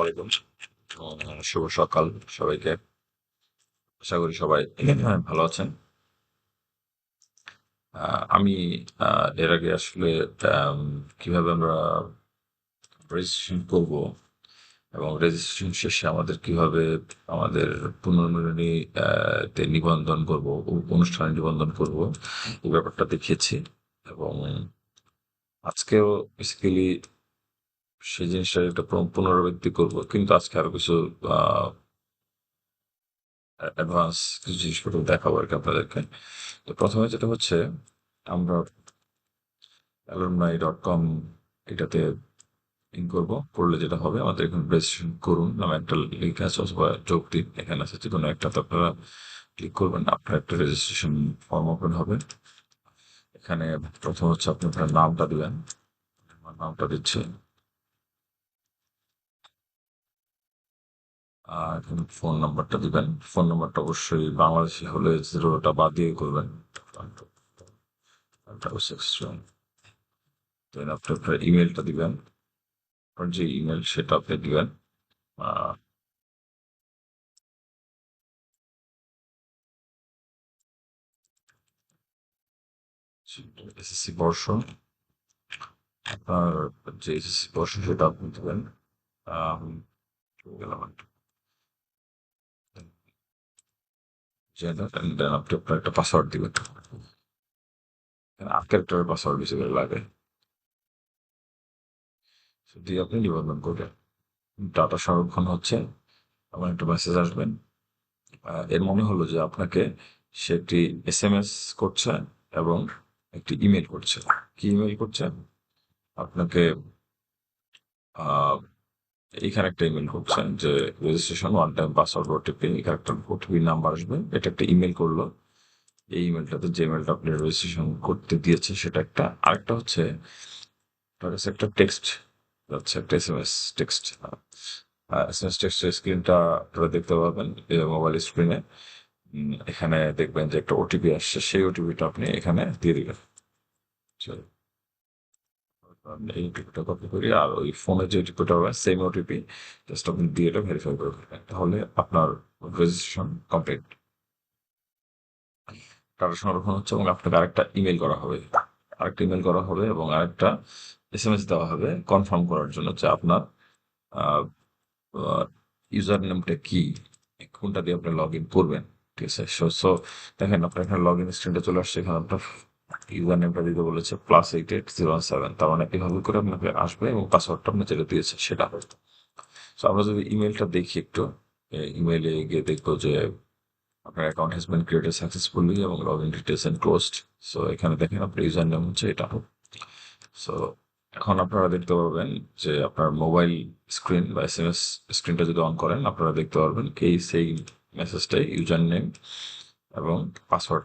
আলাইকুম। শুভ সকাল সবাইকে। আশা করি সবাই ভালো আছেন। আমি এর আগে আসলে কীভাবে আমরা রেজিস্ট্রেশন করব এবং রেজিস্ট্রেশন শেষে আমাদের কীভাবে আমাদের পুনর্মিলনী আহ, তে নিবন্ধন করব অনুষ্ঠানে নিবন্ধন করব এই ব্যাপারটা দেখিয়েছি এবং আজকেও বেসিক্যালি সেই জিনিসটা একটা পুনরাবৃত্তি করব। কিন্তু আজকে আরও কিছু অ্যাডভান্স কিছু জিনিসপত্র দেখাবো আর কি আপনাদেরকে। তো প্রথমে যেটা হচ্ছে, আমরা অ্যালুমনাই ডট কম এটাতে ইন করব। করলে যেটা হবে, আমাদের এখানে রেজিস্ট্রেশন করুন, নামে একটা লিঙ্ক আছে অথবা যোগ দিন, এখানে আছে যে কোনো একটাতে আপনারা ক্লিক করবেন, আপনার একটা রেজিস্ট্রেশন ফর্ম ওপেন হবে। এখানে প্রথম হচ্ছে আপনি আপনার নামটা দিবেন, আমার নামটা দিচ্ছে আর এখানে ফোন নাম্বারটা দিবেন। ফোন নাম্বারটা অবশ্যই বাংলাদেশি হলে জিরোটা বাদ দিয়ে করবেন। দেন আপনি আপনার ইমেলটা দিবেন। আপনার যে ইমেল সেটা আপনি দিবেন। এসএসসি বর্ষ আপনার যে এসএসসি বর্ষ সেটা আপনি দিবেন। গেলাম Gender, and আপনি আপনার একটা পাসওয়ার্ড দিবেন আট ক্যারেক্টারের পাসওয়ার্ড বেশি লাগে। দিয়ে আপনি নিবন্ধন করবেন। ডাটা সংরক্ষণ হচ্ছে। এমন একটা মেসেজ আসবেন এর মনে হলো যে আপনাকে সে একটি এস এম এস করছে এবং একটি ইমেল করছে। কি ইমেল করছে? আপনাকে আহ, এইখানে একটা ইমেল করছেন যে registration one time password OTP এখানে একটা ওটিপি নাম্বার আসবে। এটা একটা ইমেল করল। এই ইমেলটাতে যে ইমেলটা আপনি রেজিস্ট্রেশন করতে দিয়েছে সেটা একটা আরেকটা হচ্ছে তার কাছে একটা টেক্সট যাচ্ছে একটা S M S text S M S টেক্সটের স্ক্রিনটা আপনারা দেখতে পাবেন মোবাইল স্ক্রিনে এখানে দেখবেন যে একটা ওটিপি আসছে সেই ওটিপিটা আপনি এখানে দিয়ে দিবেন। চলো। আমি কপি করি আর ওই ফোনে যে ওটিপিটা হবে সেম ওটিপি জাস্ট আপনি দিয়ে এটা ভেরিফাই করে ফেলবেন। তাহলে আপনার রেজিস্ট্রেশন কমপ্লিট টাকা সংরক্ষণ হচ্ছে এবং আপনাকে আরেকটা ইমেল করা হবে। আরেকটা ইমেল করা হবে এবং আরেকটা এস এম এস দেওয়া হবে কনফার্ম করার জন্য যে আপনার ইউজার নেমটা কি, কোনটা দিয়ে আপনি লগ ইন করবেন, ঠিক আছে? সো দেখেন, আপনার এখানে লগ ইন স্ক্রিনটা চলে আসছে, এখানে আপনার ইউজার নেমটা দিতে বলেছে plus eight eight zero seven তার মানে এভাবে করে আপনাকে আসবে এবং পাসওয়ার্ডটা আপনি যেটা দিয়েছে সেটা সো আমরা যদি ইমেলটা দেখি একটু ইমেলে গিয়ে দেখব যে আপনার account has been created successfully এবং log in details and closed so এখানে দেখেন আপনার ইউজার নেম হচ্ছে এটা। সো এখন আপনারা দেখতে পারবেন যে আপনার মোবাইল স্ক্রিন বা এস এম এস স্ক্রিনটা যদি অন করেন, আপনারা দেখতে পারবেন এই সেই মেসেজটাই ইউজার নেম এবং পাসওয়ার্ড